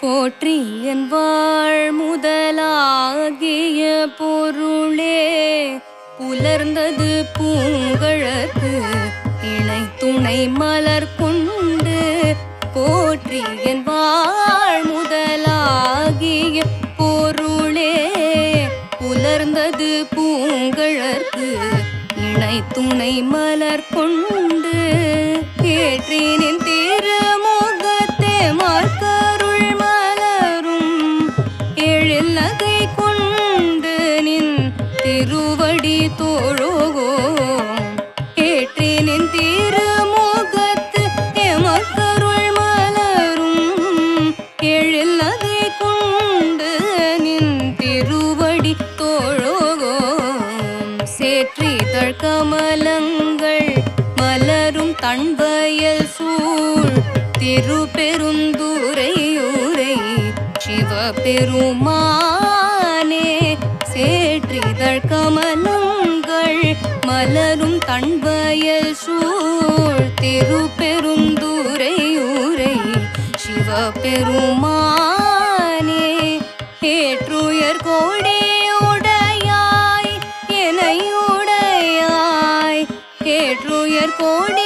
போற்றி என் வாழ் முதலாகிய பொருளே. புலர்ந்தது பூங்கழற்கு இணை துணை மலர் கொண்டு. போற்றி என் வாழ் முதலாகிய பொருளே. புலர்ந்தது பூங்கழற்கு இணை துணை மலர் கொண்டு. ஏற்றினின் சேற்றி தழ்கமலங்கள் மலரும் தன்வயல் சூழ். திருப்பெருந்துரையூரை சிவபெருமானே சேற்றி தழ்கமலங்கள் மலரும் தன்வயல் சூழ். திருப்பெருந்துரையூரை சிவபெருமானே কোন